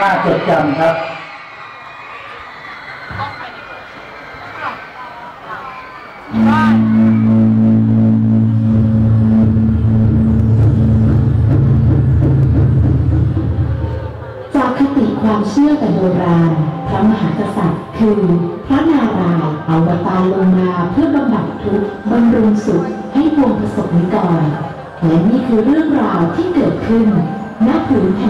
น่าจดจำครับ จากคติความเชื่อแต่โบราณ พระมหากษัตริย์คือพระนารายณ์อวตารลงมาเพื่อบำบัดทุกข์บำรุงสุขให้ปวงประสบนิกรและนี่คือเรื่องราวที่เกิดขึ้น ณผืนแ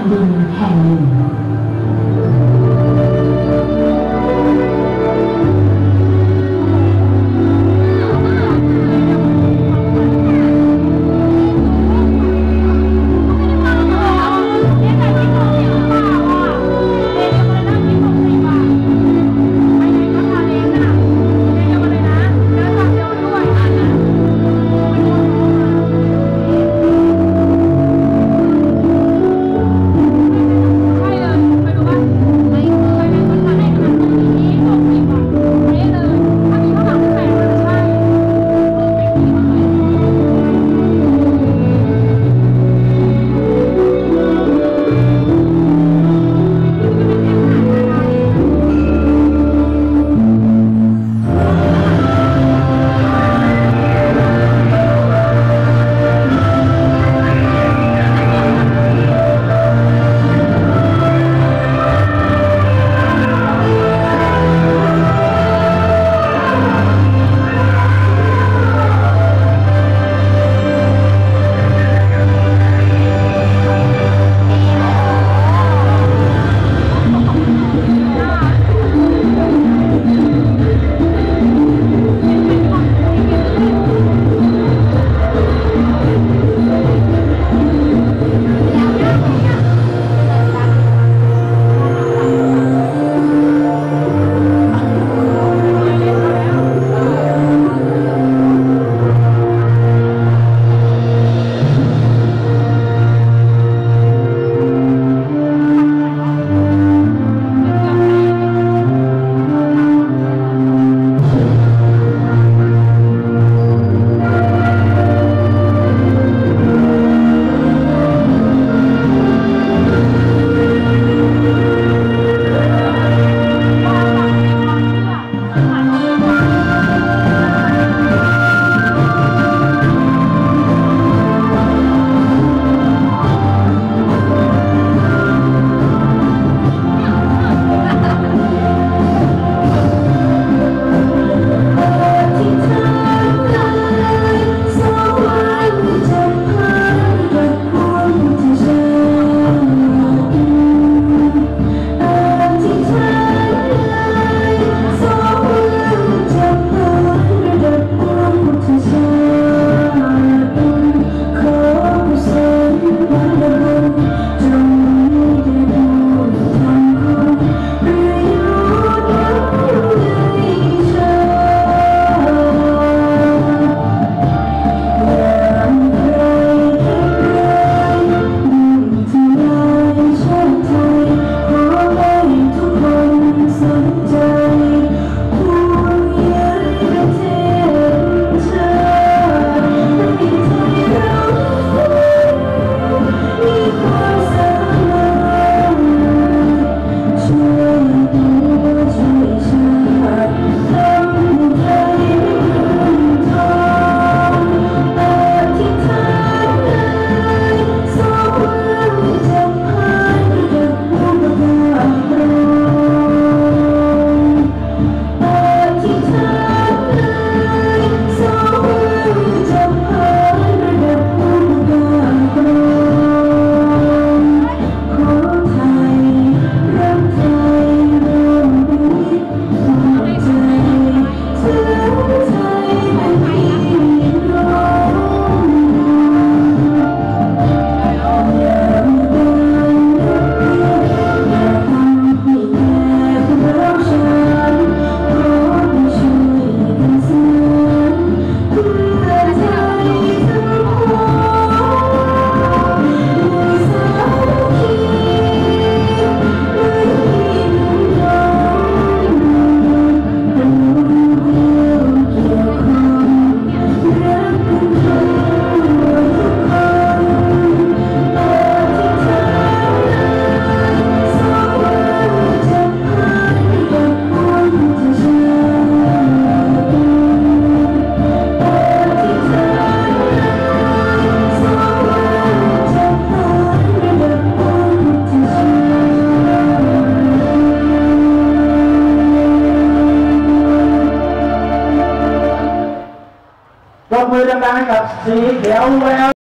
มือดังๆให้กับสีเขียวแวว